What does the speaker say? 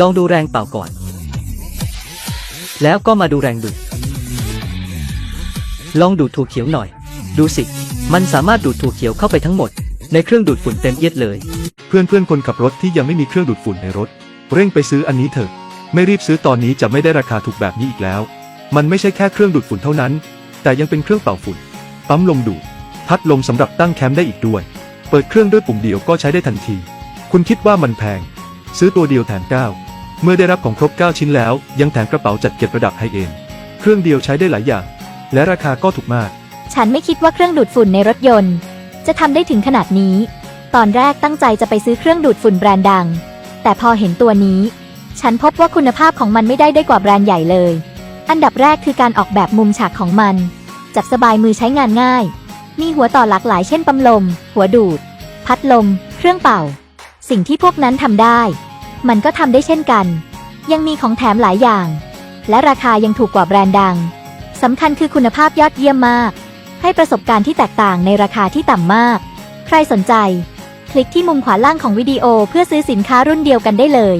ลองดูแรงเป่าก่อน แล้วก็มาดูแรงดูด ลองดูดถั่วเขียวหน่อย ดูสิ มันสามารถดูดถั่วเขียวเข้าไปทั้งหมด ในเครื่องดูดฝุ่นเต็มเอียดเลย เพื่อนเพื่อนคนขับรถที่ยังไม่มีเครื่องดูดฝุ่นในรถ เร่งไปซื้ออันนี้เถอะ ไม่รีบซื้อตอนนี้จะไม่ได้ราคาถูกแบบนี้อีกแล้ว มันไม่ใช่แค่เครื่องดูดฝุ่นเท่านั้น แต่ยังเป็นเครื่องเป่าฝุ่น ปั๊มลมดูด พัดลมสำหรับตั้งแคมป์ได้อีกด้วย เปิดเครื่องด้วยปุ่มเดียวก็ใช้ได้ทันที คุณคิดว่ามันแพง ซื้อตัวเดียวแถม9 เมื่อได้รับของครบ 9 ชิ้นแล้ว ยังแถมกระเป๋าจัดเก็บระดับไฮเอ็นเครื่องเดียวใช้ได้หลายอย่าง และราคาก็ถูกมาก ฉันไม่คิดว่าเครื่องดูดฝุ่นในรถยนต์ จะทำได้ถึงขนาดนี้ ตอนแรกตั้งใจจะไปซื้อเครื่องดูดฝุ่นแบรนด์ดัง แต่พอเห็นตัวนี้ ฉันพบว่าคุณภาพของมันไม่ได้ได้กว่าแบรนด์ใหญ่เลย อันดับแรกคือการออกแบบมุมฉากของมัน จับสบายมือใช้งานง่าย มีหัวต่อหลากหลายเช่นปั๊มลม หัวดูด พัดลม เครื่องเป่า สิ่งที่พวกนั้นทำได้ มันก็ทำได้เช่นกัน ยังมีของแถมหลายอย่าง และราคายังถูกกว่าแบรนด์ดังสำคัญคือคุณภาพยอดเยี่ยมมาก ให้ประสบการณ์ที่แตกต่างในราคาที่ต่ำมาก ใครสนใจ คลิกที่มุมขวาล่างของวิดีโอเพื่อซื้อสินค้ารุ่นเดียวกันได้เลย